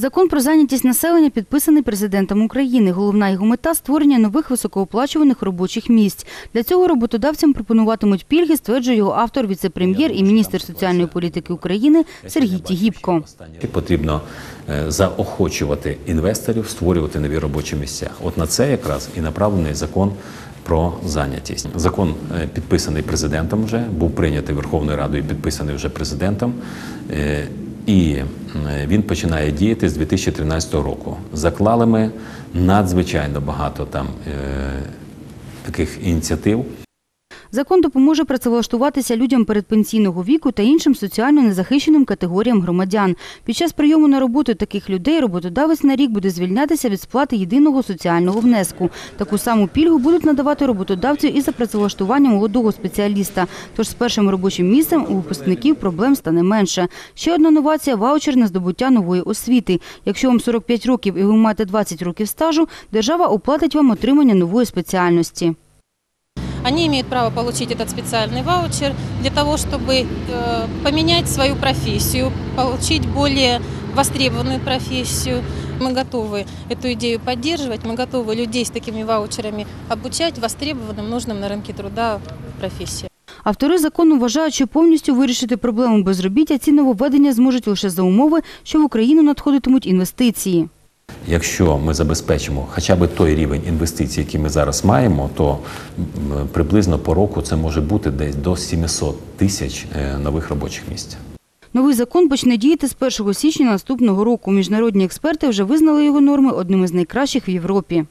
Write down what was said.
Закон про зайнятість населення підписаний президентом України. Головна його мета створення нових високооплачуваних робочих місць. Для цього роботодавцям пропонуватимуть пільги, стверджує його автор, віце-прем'єр і міністр соціальної політики України Сергій Тігіпко. Потрібно е, заохочувати інвесторів створювати нові робочі місця. От на це якраз і направлений закон про зайнятість. Закон е, підписаний президентом вже був прийнятий Верховною Радою, підписаний вже президентом. І він починає діяти з 2013 року. Заклали ми надзвичайно багато там е, таких ініціатив. Закон допоможе працевлаштуватися людям передпенсійного віку та іншим соціально незахищеним категоріям громадян. Під час прийому на роботу таких людей роботодавець на рік буде звільнятися від сплати єдиного соціального внеску. Таку саму пільгу будуть надавати роботодавцю і за працевлаштування молодого спеціаліста. Тож з першим робочим місцем у випускників проблем стане менше. Ще одна новація – ваучер на здобуття нової освіти. Якщо вам 45 років і ви маєте 20 років стажу, держава оплатить вам отримання нової спеціальності. Они имеют право получить этот специальный ваучер для того, чтобы э, поменять свою профессию, получить более востребованную профессию. Мы готовы эту идею поддерживать, мы готовы людей с такими ваучерами обучать востребованным, нужным на рынке труда профессиям. Автори закону вважають, що повністю вирішити проблему безробіття ці нововведення зможуть лише за умови, що в Україну надходитимуть інвестиції. Якщо ми забезпечимо хоча б той рівень інвестицій, який ми зараз маємо, то приблизно по року це може бути десь до 700 тисяч е, нових робочих місць. Новий закон почне діяти з 1 січня наступного року. Міжнародні експерти вже визнали його норми одним із найкращих в Європі.